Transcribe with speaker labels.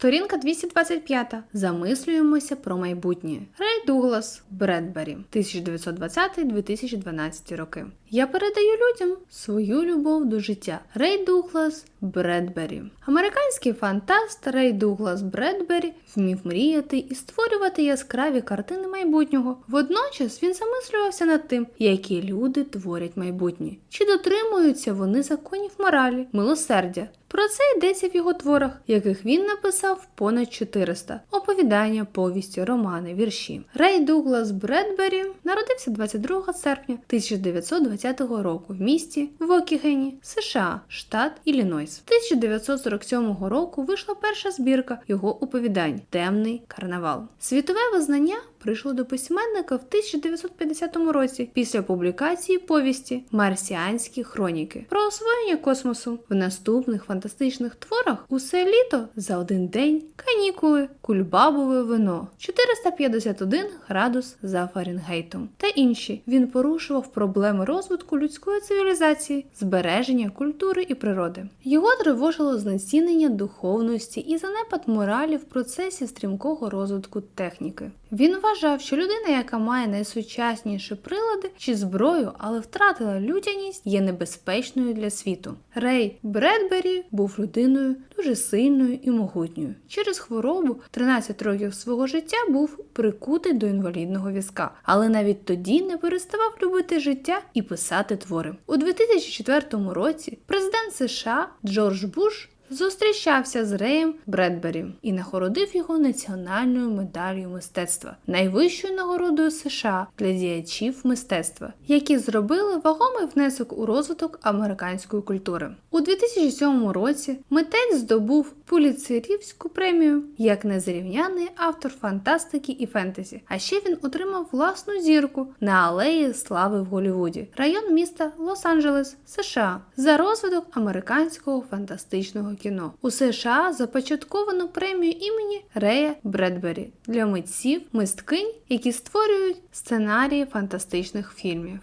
Speaker 1: Сторінка 225. Замислюємося про майбутнє. Рей Дуглас Бредбері, 1920-2012 роки. Я передаю людям свою любов до життя. Рей Дуглас Бредбері. Американський фантаст Рей Дуглас Бредбері вмів мріяти і створювати яскраві картини майбутнього. Водночас він замислювався над тим, які люди творять майбутнє, чи дотримуються вони законів моралі, милосердя. Про це йдеться в його творах, яких він написав понад 400 оповідання, повісті, романи, вірші. Рей Дуглас Бредбері народився 22 серпня 1920 року в місті Вокігені, США, штат Іллінойс. 1947 року вийшла перша збірка його оповідань Темний карнавал. Світове визнання прийшло до письменника в 1950 році після публікації повісті Марсіанські хроніки про освоєння космосу. В наступних фантастичних творах усе літо за один день, канікули, кульбабове вино, 451 градус за Фаренгейтом та інші. Він порушував проблеми розвитку людської цивілізації, збереження культури і природи. Його тривожило знецінення духовності і занепад моралі в процесі стрімкого розвитку техніки. Він вважав, що людина, яка має найсучасніші прилади чи зброю, але втратила людяність, є небезпечною для світу. Рей Бредбері був людиною дуже сильною і могутньою. Через хворобу 13 років свого життя був прикутий до інвалідного візка, але навіть тоді не переставав любити життя і писати твори. У 2004 році президент США Джордж Буш зустрічався з Реєм Бредбері і нагородив його національною медаллю мистецтва, найвищою нагородою США для діячів мистецтва, які зробили вагомий внесок у розвиток американської культури. У 2007 році митець здобув Пуліцерівську премію як незрівняний автор фантастики і фентезі. А ще він отримав власну зірку на алеї слави в Голлівуді, район міста Лос-Анджелес, США, за розвиток американського фантастичного кіно. У США започатковано премію імені Рея Бредбері для митців, мисткинь, які створюють сценарії фантастичних фільмів.